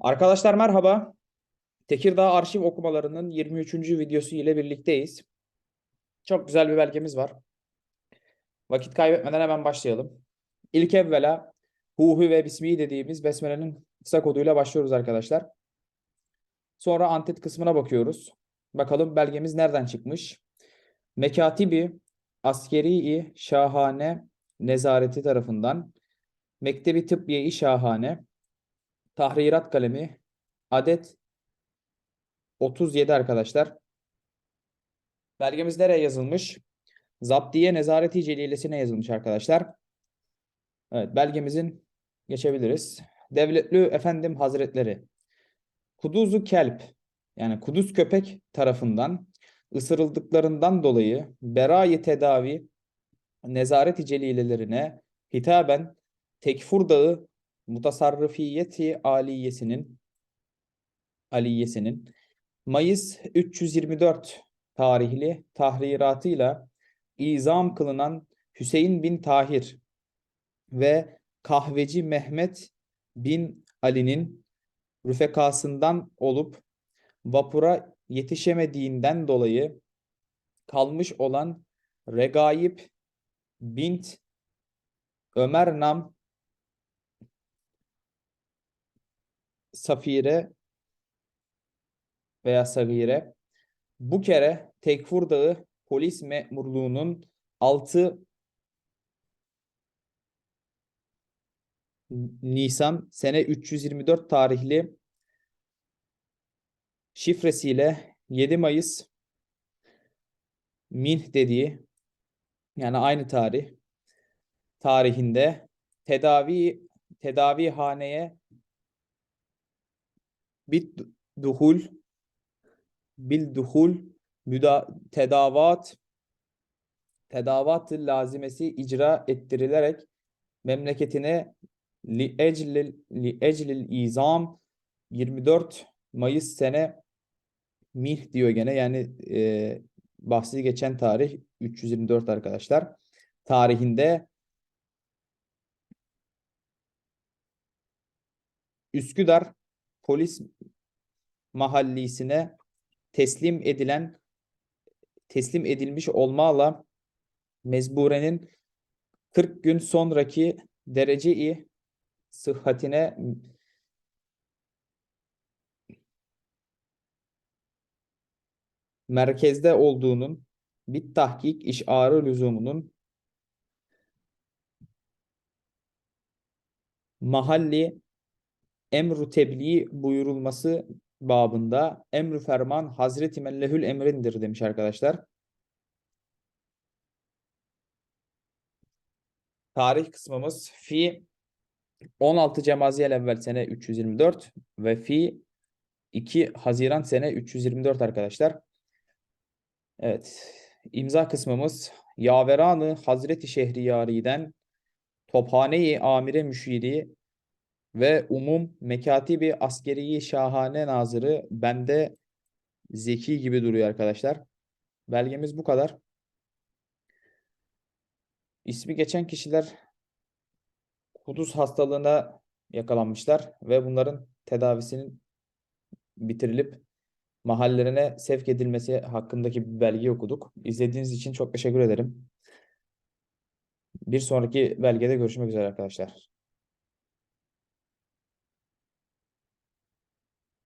Arkadaşlar merhaba. Tekirdağ arşiv okumalarının 23. videosu ile birlikteyiz. Çok güzel bir belgemiz var. Vakit kaybetmeden hemen başlayalım. İlk evvela Huhu ve Bismi dediğimiz Besmele'nin kısa koduyla başlıyoruz arkadaşlar. Sonra antet kısmına bakıyoruz. Bakalım belgemiz nereden çıkmış? Mekatibi Askeri-i Şahane Nezareti tarafından Mektebi Tıbbiye-i Şahane Tahrirat kalemi adet 37 arkadaşlar. Belgemiz nereye yazılmış? Zaptiye Nezareti Celilesi'ne yazılmış arkadaşlar. Evet belgemizin geçebiliriz. Devletli Efendim Hazretleri Kuduzu Kelp yani kuduz köpek tarafından ısırıldıklarından dolayı berayi tedavi nezaret-i celilelerine hitaben Tekfur Dağı Mutasarrifiyeti Aliyesinin Aliyesinin Mayıs 324 tarihli tahriratıyla izam kılınan Hüseyin bin Tahir ve kahveci Mehmet bin Ali'nin rüfekasından olup vapura yetişemediğinden dolayı kalmış olan Regaib bint Ömer Nam Safire veya Savire bu kere Tekfur Dağı polis memurluğunun 6 Nisan sene 324 tarihli şifresiyle 7 Mayıs Minh dediği yani aynı tarih tarihinde tedavi tedavi haneye bit duhul bil duhul müda tedavat tedavat lazimesi icra ettirilerek memleketine li eclil li eclil izam 24 Mayıs sene mih diyor gene. Yani e, bahsi geçen tarih 324 arkadaşlar. Tarihinde Üsküdar polis mahallisine teslim edilen teslim edilmiş olmayla mezburenin 40 gün sonraki derece-i sıhhatine merkezde olduğunun bir tahkik işarı lüzumunun mahalli emru tebliğ buyurulması babında emru ferman Hazreti Mellehül emrindir demiş arkadaşlar. Tarih kısmımız fi 16 Cemaziyel evvel sene 324 ve fi 2 Haziran sene 324 arkadaşlar. Evet. imza kısmımız Yaveranı Hazreti Şehriyari'den Tophane-i Amire Müşiri ve umum mekatibi askeriyi şahane nazırı bende zeki gibi duruyor arkadaşlar. Belgemiz bu kadar. İsmi geçen kişiler kuduz hastalığına yakalanmışlar ve bunların tedavisinin bitirilip mahallelerine sevk edilmesi hakkındaki bir belge okuduk. İzlediğiniz için çok teşekkür ederim. Bir sonraki belgede görüşmek üzere arkadaşlar.